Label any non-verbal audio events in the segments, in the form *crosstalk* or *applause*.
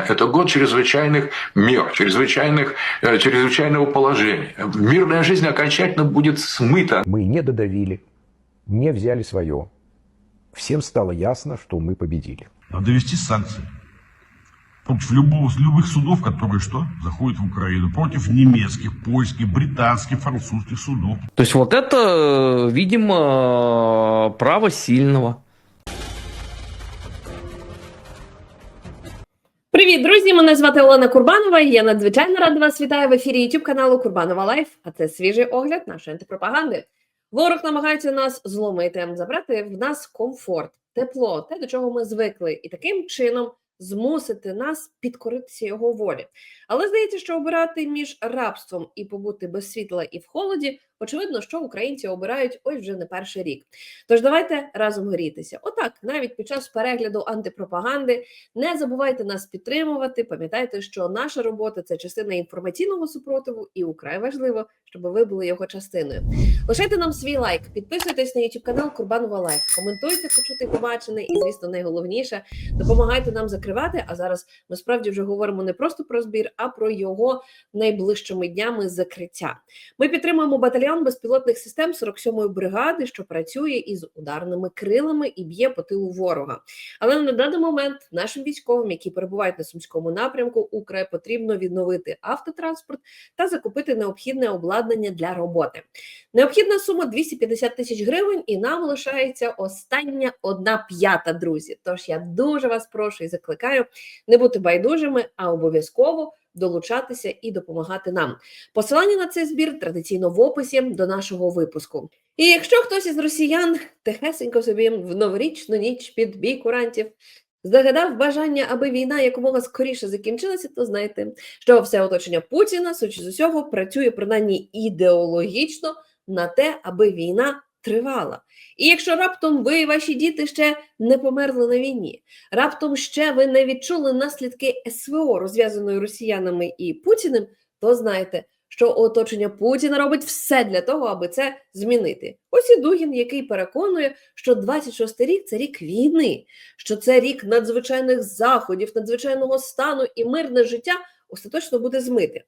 безусловно, это год чрезвычайных мер, чрезвычайных, э, чрезвычайного положения. Мирная жизнь окончательно будет смыта. Мы не додавили, не взяли свое. Всем стало ясно, что мы победили. Надо ввести санкции. Против любого, любых судов, которые что? Заходят в Украину. Против немецких, польских, британских, французских судов. То есть вот это, видимо, право сильного. Привіт, друзі! Мене звати Олена Курбанова. Я надзвичайно рада вас вітаю в ефірі YouTube каналу Курбанова Лайф. А це свіжий огляд нашої антипропаганди. Ворог намагається нас зломити, забрати в нас комфорт, тепло, те, до чого ми звикли, і таким чином змусити нас підкоритися його волі. Але здається, що обирати між рабством і побути без світла і в холоді, очевидно, що українці обирають ось вже не перший рік. Тож давайте разом грітися. Отак, навіть під час перегляду антипропаганди, не забувайте нас підтримувати. Пам'ятайте, що наша робота це частина інформаційного супротиву, і украй важливо, щоб ви були його частиною. Лишайте нам свій лайк, підписуйтесь на YouTube канал Курбанова Лайф, коментуйте, почути побачене, і звісно, найголовніше допомагайте нам закривати. А зараз ми справді вже говоримо не просто про збір, а про його найближчими днями закриття. Ми підтримуємо батальйон безпілотних систем 47-ї бригади, що працює із ударними крилами і б'є по тилу ворога. Але на даний момент нашим військовим, які перебувають на сумському напрямку, украй потрібно відновити автотранспорт та закупити необхідне обладнання для роботи. Необхідна сума 250 тисяч гривень, і нам лишається остання одна п'ята, друзі. Тож я дуже вас прошу і закликаю не бути байдужими, а обов'язково долучатися і допомагати нам. Посилання на цей збір традиційно в описі до нашого випуску. І якщо хтось із росіян тихесенько собі в новорічну ніч під бій курантів загадав бажання, аби війна якомога скоріше закінчилася, то знайте, що все оточення Путіна, судячи з усього, працює принаймні ідеологічно на те, аби війна тривала. І якщо раптом ви і ваші діти ще не померли на війні, раптом ще ви не відчули наслідки СВО, розв'язаної росіянами і Путіним, то знайте, що оточення Путіна робить все для того, аби це змінити. Ось і Дугін, який переконує, що 26-й рік це рік війни, що це рік надзвичайних заходів, надзвичайного стану і мирне життя остаточно буде змити.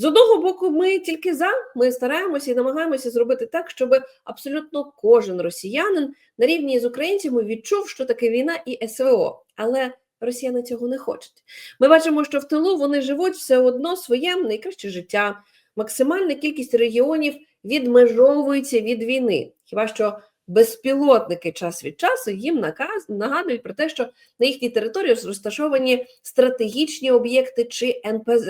З одного боку, ми тільки за, ми стараємося і намагаємося зробити так, щоб абсолютно кожен росіянин на рівні з українцями відчув, що таке війна і СВО. Але росіяни цього не хочуть. Ми бачимо, що в тилу вони живуть все одно своє найкраще життя. Максимальна кількість регіонів відмежовується від війни. Хіба що безпілотники час від часу їм наказ нагадують про те, що на їхній території розташовані стратегічні об'єкти чи НПЗ.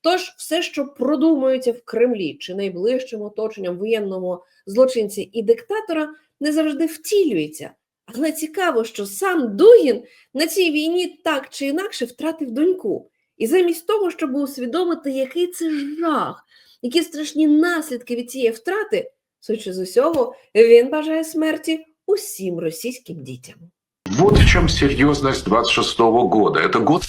Тож все, що продумується в Кремлі чи найближчим оточенням воєнного злочинця і диктатора, не завжди втілюється. Але цікаво, що сам Дугін на цій війні так чи інакше втратив доньку. І замість того, щоб усвідомити, який це жах, які страшні наслідки від цієї втрати, судячи з усього, він бажає смерті усім російським дітям. Вот в чем серьезность 26 года. Это год,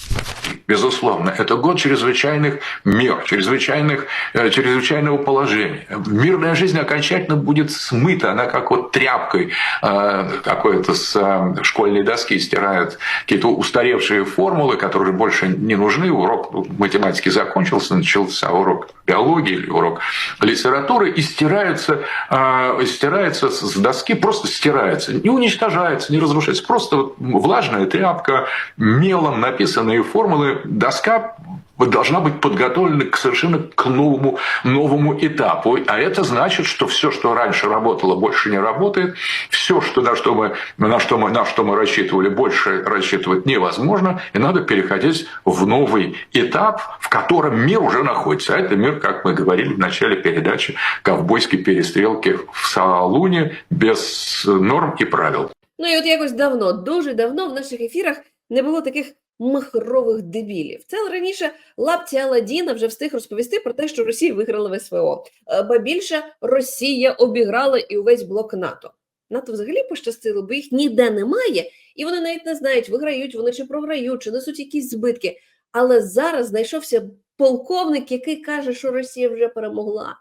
безусловно, это год чрезвычайных мер, чрезвычайных, э, чрезвычайного положения. Мирная жизнь окончательно будет смыта, она как вот тряпкой э, какой-то с э, школьной доски стирают какие-то устаревшие формулы, которые больше не нужны. Урок математики закончился, начался урок биологии или урок литературы, и стираются, э, стирается с доски, просто стирается, не уничтожается, не разрушается, просто вот влажная тряпка, мелом написанные формулы, доска должна быть подготовлена к совершенно к новому, новому этапу. А это значит, что все, что раньше работало, больше не работает. Все, что, на, что мы, на, что мы, на что мы рассчитывали, больше рассчитывать невозможно. И надо переходить в новый этап, в котором мир уже находится. А это мир, как мы говорили в начале передачи, ковбойской перестрелки в Салуне без норм и правил. Ну і от якось давно, дуже давно в наших ефірах не було таких махрових дебілів. Це раніше лапці Аладдіна вже встиг розповісти про те, що Росія виграла в СВО. Е, Ба більше Росія обіграла і увесь блок НАТО. НАТО взагалі пощастило, бо їх ніде немає, і вони навіть не знають, виграють вони чи програють, чи несуть якісь збитки. Але зараз знайшовся полковник, який каже, що Росія вже перемогла,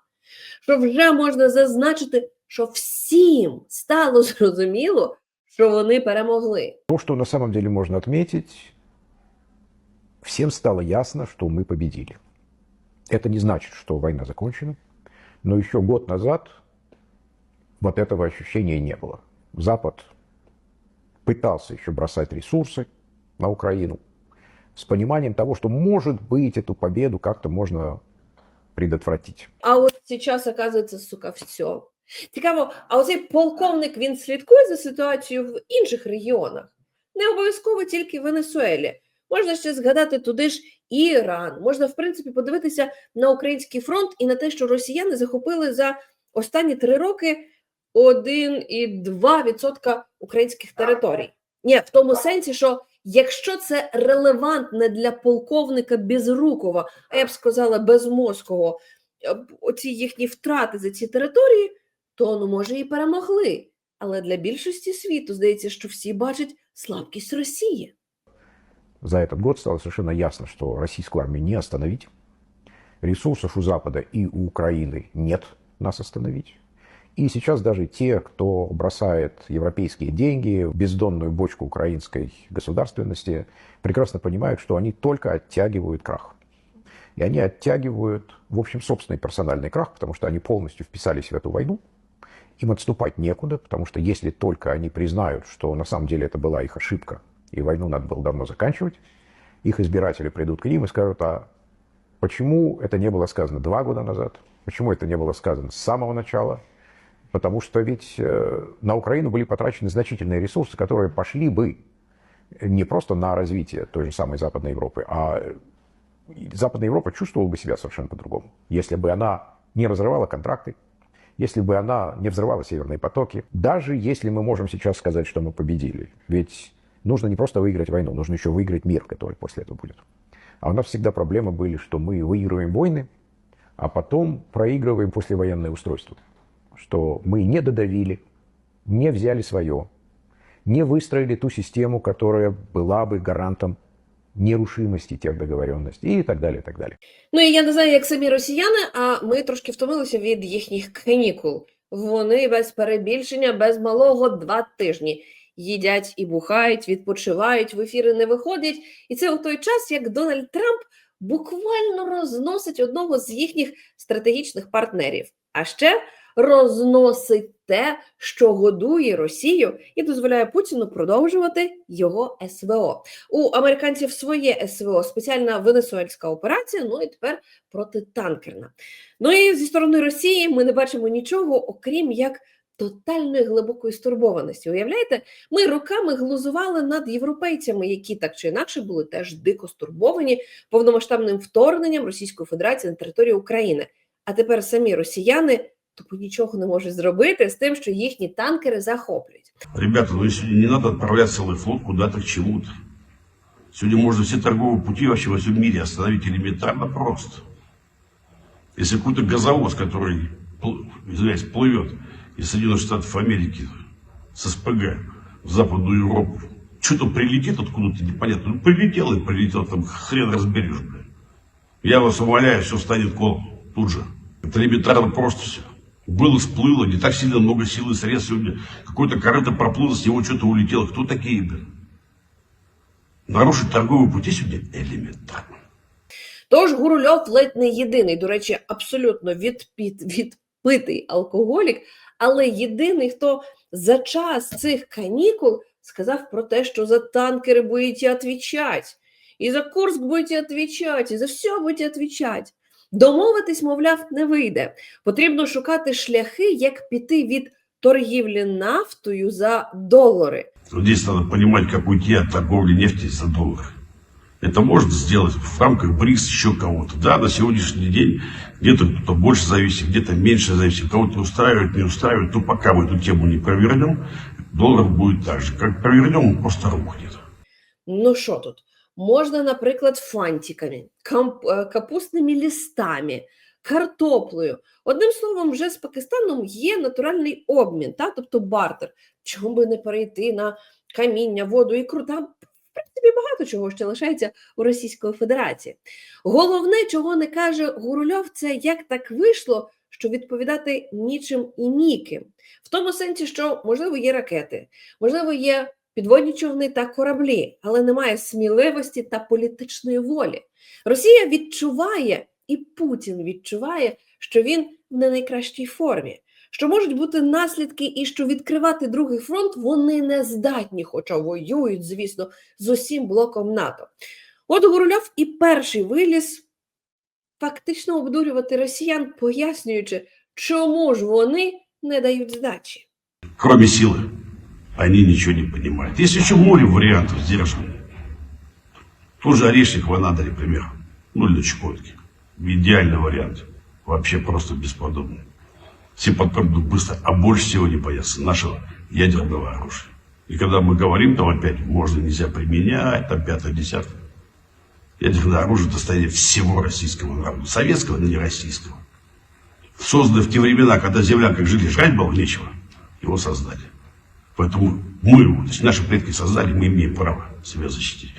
що вже можна зазначити, що всім стало *laughs* зрозуміло, що вони перемогли. То, что на самом деле можно отметить, всем стало ясно, что мы победили. Это не значит, что война закончена, но еще год назад вот этого ощущения не было. Запад пытался еще бросать ресурсы на Украину с пониманием того, что, может быть, эту победу как-то можно предотвратить. А от сейчас, оказується, сука, все. Цікаво, а оцей полковник він слідкує за ситуацією в інших регіонах, не обов'язково тільки в Венесуелі. Можна ще згадати туди ж і Іран. Можна, в принципі, подивитися на український фронт і на те, що росіяни захопили за останні три роки 1,2% українських територій. Ні, в тому сенсі, що якщо це релевантне для полковника Безрукова, а я б сказала безмозкого, е, оці їхні втрати за ці території, то ну може і перемогли. Але для більшості світу здається, що всі бачать слабкість Росії. За этот год стало совершенно ясно, что российскую армию не остановить. Ресурсов у Запада и у Украины нет нас остановить. И сейчас даже те, кто бросает европейские деньги в бездонную бочку украинской государственности, прекрасно понимают, что они только оттягивают крах. И они оттягивают, в общем, собственный персональный крах, потому что они полностью вписались в эту войну. Им отступать некуда, потому что если только они признают, что на самом деле это была их ошибка, и войну надо было давно заканчивать, их избиратели придут к ним и скажут, а почему это не было сказано два года назад? Почему это не было сказано с самого начала? Потому что ведь э, на Украину были потрачены значительные ресурсы, которые пошли бы не просто на развитие той же самой Западной Европы, а Западная Европа чувствовала бы себя совершенно по-другому, если бы она не разрывала контракты, если бы она не взрывала северные потоки, даже если мы можем сейчас сказать, что мы победили. Ведь нужно не просто выиграть войну, нужно еще выиграть мир, который после этого будет. А у нас всегда проблемы были, что мы выигрываем войны, а потом проигрываем послевоенное устройство. Что мы не додавили, не взяли свое, не выстроили ту систему, которая была бы гарантом нерушимости тех договоренностей и так далее, и так далее. Ну і я не знаю, як самі росіяни, а ми трошки втомилися від їхніх канікул. Вони без перебільшення, без малого два тижні Їдять і бухають, відпочивають, в ефіри не виходять. І це у той час, як Дональд Трамп буквально розносить одного з їхніх стратегічних партнерів. А ще розносить те, що годує Росію, і дозволяє Путіну продовжувати його СВО. У американців своє СВО, спеціальна венесуельська операція. Ну і тепер протитанкерна. Ну і зі сторони Росії ми не бачимо нічого, окрім як тотальної глибокої стурбованості. Уявляєте, ми роками глузували над європейцями, які так чи інакше були теж дико стурбовані повномасштабним вторгненням Російської Федерації на територію України. А тепер самі росіяни тупо нічого не можуть зробити з тим, що їхні танкери захоплюють. Ребята, ну сегодня не надо отправлять целый флот куда-то к чему-то. Сегодня можно все торговые пути вообще во всем мире остановить элементарно просто. Если какой-то газовоз, который, пл- извиняюсь, плывет из Соединенных Штатов Америки с СПГ в Западную Европу, что-то прилетит откуда-то непонятно. Ну, прилетел и прилетел, там хрен разберешь, блядь. Я вас умоляю, все станет кол тут же. Это элементарно просто все. Было, всплыло, не так сильно много сил и средств сегодня. Какой-то корыто проплыло, с него что-то улетело. Кто такие, блин? Нарушить торговые пути сегодня элементарно. Тож Гурульов ледь не єдиний, до речі, абсолютно відпіт, відпитий алкоголік, але єдиний, хто за час цих канікул сказав про те, що за танкери будете відповідати, і за Курск будете відповідати, і за все будете відповідати. Домовитись, мовляв, не вийде. Потрібно шукати шляхи, як піти від торгівлі нафтою за долари. Здесь надо понимать, как уйти от торговли нефти за доллар. Это можно сделать в рамках БРИКС еще кого-то. Да, на сегодняшний день где-то кто-то больше зависит, где-то меньше зависит. Кого-то устраивает, не устраивает. Но пока мы эту тему не провернем, доллар будет так же. Как провернем, он просто рухнет. Ну що тут? Можна, наприклад, фантиками, камп- е, капустними лістами, картоплею. Одним словом, вже з Пакистаном є натуральний обмін, та? тобто бартер. Чому би не перейти на каміння, воду, ікру? Там, принципі, багато чого ще лишається у Російської Федерації. Головне, чого не каже Гурульов, це як так вийшло, що відповідати нічим і ніким. В тому сенсі, що, можливо, є ракети, можливо, є підводні човни та кораблі, але немає сміливості та політичної волі. Росія відчуває, і Путін відчуває, що він в не найкращій формі, що можуть бути наслідки, і що відкривати другий фронт вони не здатні, хоча воюють, звісно, з усім блоком НАТО. От Гурульов і перший виліз фактично обдурювати росіян, пояснюючи, чому ж вони не дають здачі. Кроме силы, они ничего не понимают. Есть еще море вариантов сдерживания. Тот же орешник в Анадыре, пример. Ну, или на Чукотке. Идеальный вариант. Вообще просто бесподобный. Все подпрыгнут быстро, а больше всего не боятся нашего ядерного оружия. И когда мы говорим, там опять можно, нельзя применять, там пятое, десятое. Ядерное оружие – это состояние всего российского народа. Советского, но не российского. Созданное в те времена, когда земля как жили, жрать было нечего, его создали. Поэтому мы его, то есть наши предки создали, мы имеем право себя защитить.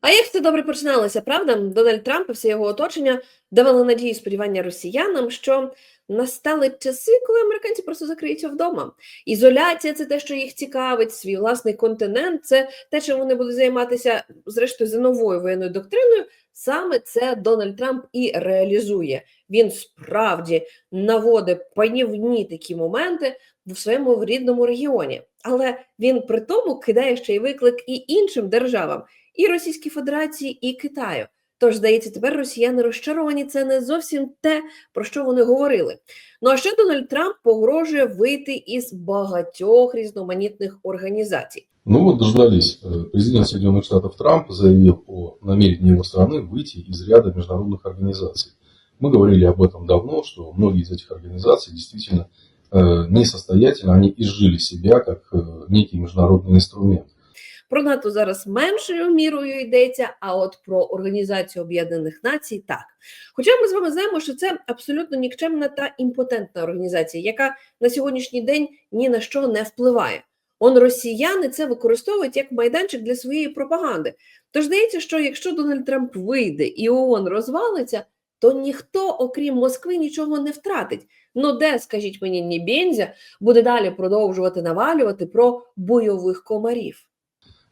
А як це добре починалося, правда? Дональд Трамп і все його оточення давали надії і сподівання росіянам, що настали часи, коли американці просто закриються вдома. Ізоляція це те, що їх цікавить, свій власний континент, це те, чим вони будуть займатися, зрештою, за новою воєнною доктриною. Саме це Дональд Трамп і реалізує. Він справді наводить панівні такі моменти в своєму рідному регіоні. Але він при тому кидає ще й виклик і іншим державам, і Російській Федерації, і Китаю. Тож, здається, тепер росіяни розчаровані. Це не зовсім те, про що вони говорили. Ну а ще Дональд Трамп погрожує вийти із багатьох різноманітних організацій. Ну вот дождались. Э, Президент Соединенных Штатов Трамп заявил о намерении его страны выйти из ряда международных организаций. Мы говорили об этом давно, что многие из этих организаций действительно э, несостоятельны, они изжили себя как э, некий международный инструмент. Про НАТО зараз меншою мірою йдеться, а от про Організацію Об'єднаних Націй так. Хоча ми з вами знаємо, що це абсолютно нікчемна та імпотентна організація, яка на сьогоднішній день ні на що не впливає. Он росіяни це використовують як майданчик для своєї пропаганди. Тож здається, що якщо Дональд Трамп вийде і ООН розвалиться, то ніхто, окрім Москви, нічого не втратить. Ну де, скажіть мені, Нібензя буде далі продовжувати навалювати про бойових комарів.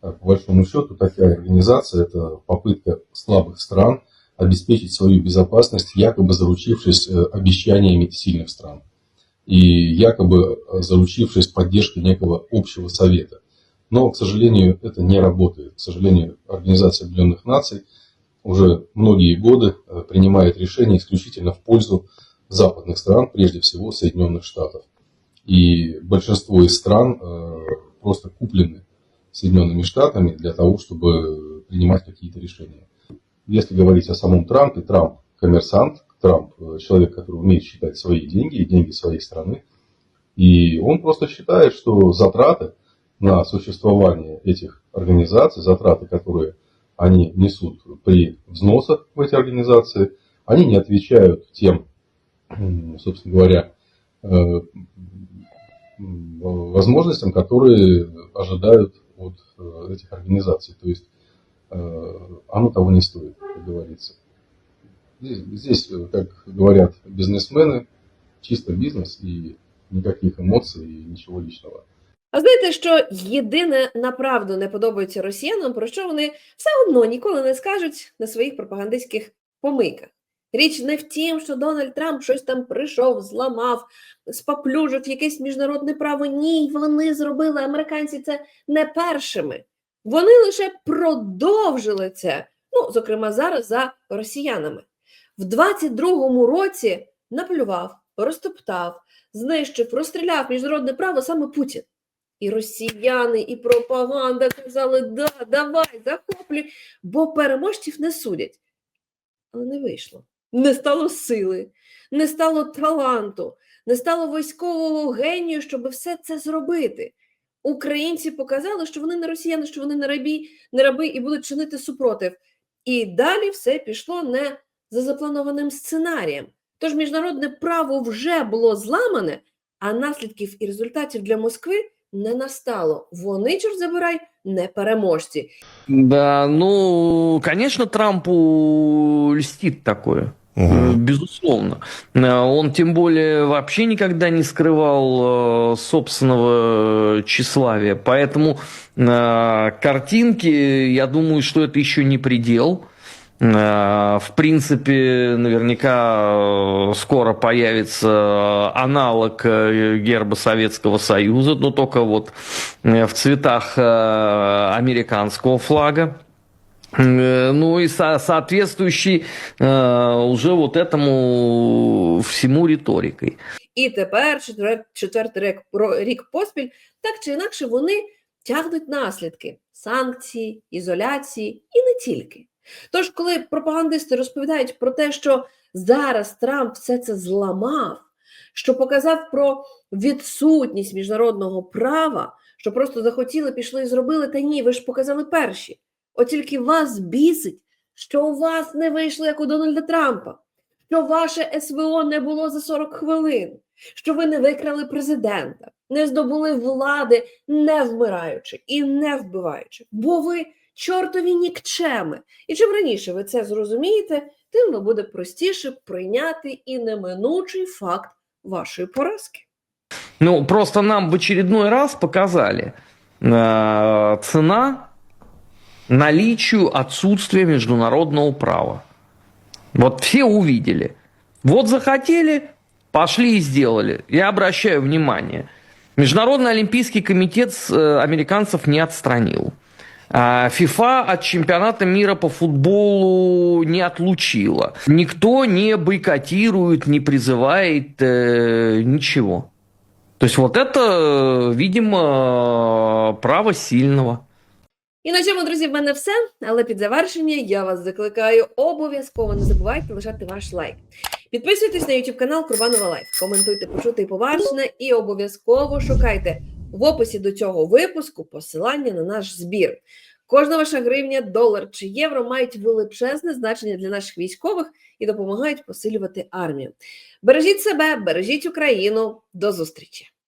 По большому счету, такая организация – это попытка слабых стран обеспечить свою безопасность, якобы заручившись э, обещаниями сильных стран и якобы э, заручившись поддержкой некого общего совета. Но, к сожалению, это не работает. К сожалению, Организация Объединенных Наций уже многие годы э, принимает решения исключительно в пользу западных стран, прежде всего Соединенных Штатов. И большинство из стран просто куплены Соединенными Штатами для того, чтобы принимать какие-то решения. Если говорить о самом Трампе, Трамп коммерсант, Трамп человек, который умеет считать свои деньги и деньги своей страны. И он просто считает, что затраты на существование этих организаций, затраты, которые они несут при взносах в эти организации, они не отвечают тем, собственно говоря, э, возможностям, которые ожидают от э, этих организаций. То есть э, оно того не стоит, как говорится. Здесь, здесь, э, как говорят бизнесмены, чисто бизнес и никаких эмоций и ничего личного. А знаєте, що єдине направду не подобається росіянам, про що вони все одно ніколи не скажуть на своїх пропагандистських помийках. Річ не в тім, що Дональд Трамп щось там прийшов, зламав, споплюжив якесь міжнародне право. Ні, вони зробили американці це не першими. Вони лише продовжили це. Ну, зокрема, зараз за росіянами. В 22-му році наплював, розтоптав, знищив, розстріляв міжнародне право саме Путін. І росіяни, і пропаганда казали, да, давай, захоплюй, бо переможців не судять. Але не вийшло. Не стало сили, не стало таланту, не стало військового генію, щоб все це зробити. Українці показали, що вони не росіяни, що вони не рабі, не раби і будуть чинити супротив. І далі все пішло не за запланованим сценарієм. Тож міжнародне право вже було зламане, а наслідків і результатів для Москви не настало. Вони, чорт забирай, не переможці. Да, ну, конечно, Трампу льстит такое. Э, Безусловно. Э, Он тем более вообще никогда не скрывал э, собственного тщеславия. Поэтому картинки, я думаю, что это еще не предел. В принципе, наверняка скоро появится аналог герба Советского Союза, но только вот в цветах американского флага. Э, Ну и со- соответствующий э, уже вот этому всему риторикой. І тепер, четвер- четвертий рік, про- рік поспіль, так чи інакше вони тягнуть наслідки санкції, ізоляції і не тільки. Тож, коли пропагандисти розповідають про те, що зараз Трамп все це зламав, що показав про відсутність міжнародного права, що просто захотіли, пішли і зробили, та ні, ви ж показали перші. От тільки вас бісить, що у вас не вийшло, як у Дональда Трампа, що ваше СВО не було за 40 хвилин, що ви не викрали президента, не здобули влади, не вмираючи і не вбиваючи, бо ви чортові нікчеми. І чим раніше ви це зрозумієте, тим вам буде простіше прийняти і неминучий факт вашої поразки. Ну, просто нам в очередной раз показали э, цена наличию отсутствия международного права. Вот все увидели. Вот захотели, пошли и сделали. Я обращаю внимание. Международный олимпийский комитет э, американцев не отстранил. ФИФА от чемпионата мира по футболу не отлучила. Никто не бойкотирует, не призывает э, ничего. То есть вот это, э, видимо, право сильного. І на цьому, друзі, в мене все. Але під завершення я вас закликаю обов'язково не забувайте лишати ваш лайк. Підписуйтесь на YouTube канал Курбанова Лайф, коментуйте, почути і побачене, і обов'язково шукайте в описі до цього випуску посилання на наш збір. Кожна ваша гривня, долар чи євро мають величезне значення для наших військових і допомагають посилювати армію. Бережіть себе, бережіть Україну. До зустрічі!